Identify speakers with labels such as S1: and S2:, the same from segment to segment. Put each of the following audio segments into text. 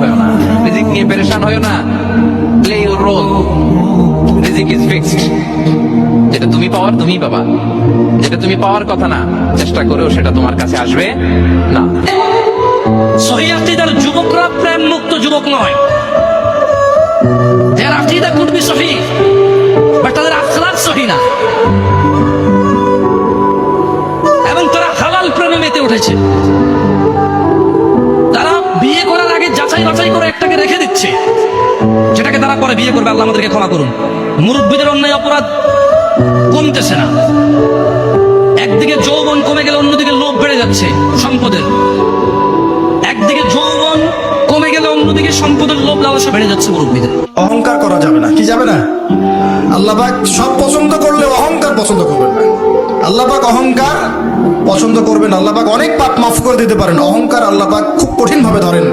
S1: হয়েও না। রিজিক নিয়ে পেরেশান হয়েও না। প্লে ইউর রোল রিজিক ইজ ফিক্সড যেটা তুমি পাওয়ার, তুমিই পাবা। যেটা তুমি পাওয়ার কথা না, চেষ্টা করেও সেটা তোমার কাছে আসবে না।
S2: সহি আকিদার যুবকরা প্রেম মুক্ত যুবক নয়। যার আকিদা কুড বি সহি বাট তাদের আখলাক সহি না। এবং তারা হালাল প্রেমে মেতে উঠেছে। যাচাই বাছাই করে একটাকে রেখে দিচ্ছে, যেটাকে তারা পরে বিয়ে করবে, আল্লাহ আমাদেরকে ক্ষমা করুন। মুরব্বীদের অন্যায় অপরাধ কমতেছে না। একদিকে যৌবন কমে গেলে অন্যদিকে লোভ বেড়ে যাচ্ছে সম্পদের। একদিকে যৌবন কমে গেলে অন্যদিকে সম্পদের লোভ লালসা বেড়ে যাচ্ছে মুরব্বীদের।
S3: অহংকার করা যাবে না। কি যাবে না? আল্লাহবাক সব পছন্দ করলে অহংকার পছন্দ করবেন না। আল্লাহবাক অহংকার পছন্দ করবেন আল্লাহবাক অনেক পাপ মাফ করে দিতে পারেন। অহংকার আল্লাহবাক খুব কঠিন ভাবে ধরেন।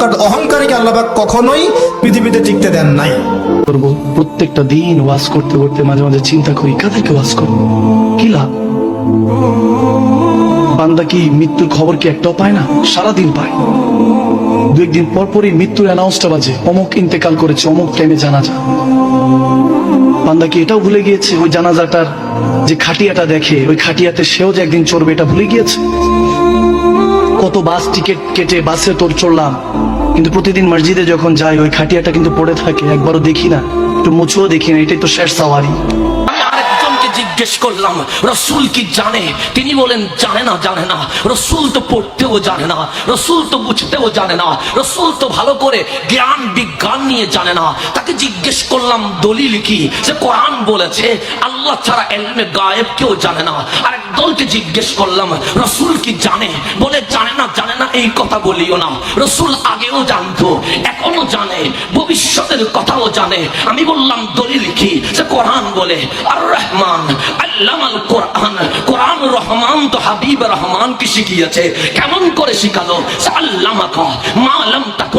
S3: অহংকার অহংকারীকে আল্লাহবাক কখনোই পৃথিবীতে টিকতে দেন নাই।
S4: করব প্রত্যেকটা দিন ওয়াজ করতে করতে মাঝে মাঝে চিন্তা করি, কাদেরকে ওয়াজ করব? কি লাভ? বান্দা কি মৃত্যুর খবর কি একটাও পায় না? সারাদিন পায়। দু একদিন পর পরই মৃত্যুর অ্যানাউন্সটা বাজে, অমুক ইন্তেকাল করেছে, অমুক টাইমে জানাজা। বান্দা কি এটাও ভুলে গিয়েছে? ওই জানাজাটার যে খাটিয়াটা দেখে, ওই খাটিয়াতে সেও যে একদিন চড়বে, এটা ভুলে গিয়েছে? কত বাস টিকিট কেটে বাসে তোর চড়লাম। কিন্তু প্রতিদিন মসজিদে যখন যাই, ওই খাটিয়াটা কিন্তু পড়ে থাকে, একবারও দেখি না। একটু মুছুও দেখি না, এটাই তো শেষ সাওয়ারি।
S2: জিজ্ঞেস করলাম, রসুল কি জানে? তিনি বলেন, জানে না জানে না। রসুল তো পড়তেও জানে না, রসুল তো বুঝতেও জানে না। রসুল তো ভালো করে জ্ঞান বিজ্ঞান নিয়ে জানে না। তাকে জিজ্ঞেস করলাম, দলিল কি? যে কোরআন বলেছে আল্লাহ ছাড়া এলমে গায়েব কেউ জানে না। আর দলকে জিজ্ঞেস করলাম, রসুল কি জানে? বলে, জানে না জানে না, এই কথা বলিও না। রসুল আগেও জানতো, এখনও জানে, ভবিষ্যতের কথাও জানে। আমি বললাম, দলিল কি? যে কোরআন বলে আর রহমান আল্লামাল কোরআন। কোরআন রহমান তো হাবিব রহমান কি শিখিয়েছে? কেমন করে শিখালো? আল্লামাকা মা লাম তাকুন তাহলাম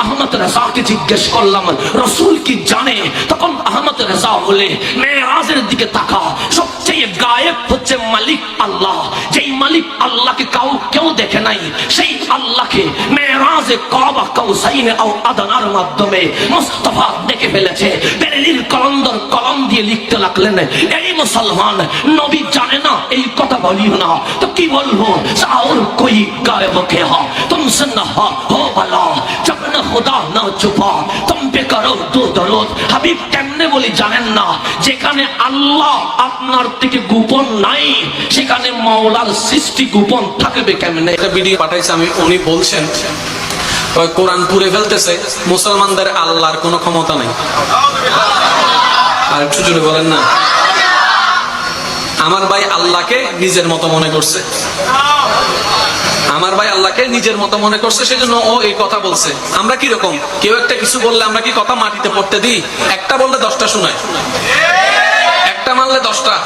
S2: আহমদ রেজাকে জিজ্ঞেস করলাম, রসুল কি জানে? তখন আহমদ রেজা বলে, মেয়েরাজের দিকে তাকা। সবচেয়ে গায়েব হচ্ছে মালিক আল্লাহ। যেই মালিক আল্লাহকে কাউ কেউ দেখে নাই, সেই আল্লাহকে মেয়েরাজে যে কাবা কাউসাইন আও আদানার মাধ্যমে মুস্তাফা দেখে ফেলেছে। বেরেলির কলন্দর কলম দিয়ে লিখতে লাগলেন, এই মুসলমান, নবী জানে না এই কথা বলিও না। তো কি বলব? সাউর কই গায়ব কে হ তুম সুন্নাহ, হ হো বালা। জব না খুদা না চুপা, তুম পে করো দু দরদ হাবিব কেমনে বলি জানেন না, যেখানে আল্লাহ আপনার থেকে গোপন নাই, সেখানে মাওলার সৃষ্টি গোপন থাকবে কেমনে?
S5: একটা ভিডিও পাঠাইছে, আমি, উনি বলছেন কোরআন পুড়ে ফেলতেছে, মুসলমানদের আল্লাহর কোনো ক্ষমতা নেই। আর একটু জোরে বলেন না। আমার ভাই আল্লাহকে নিজের মতো মনে করছে। আমার ভাই আল্লাহকে নিজের মতো মনে করছে, সেজন্য ও এই কথা বলছে। আমরা কি রকম কেউ একটা কিছু বললে আমরা কি কথা মাটিতে পড়তে দিই? একটা বললে দশটা শোনায়। একটা মানলে দশটা।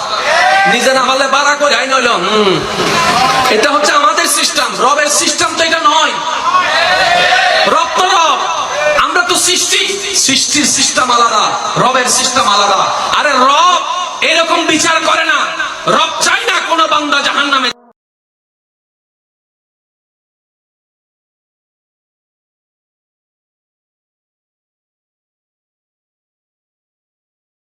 S5: নিজে না মারলে বাড়া করে আই নইল এটা হচ্ছে আমাদের সিস্টেম রবের সিস্টেম বিচার করে না। রব চাই না কোনো বান্দা জাহান নামে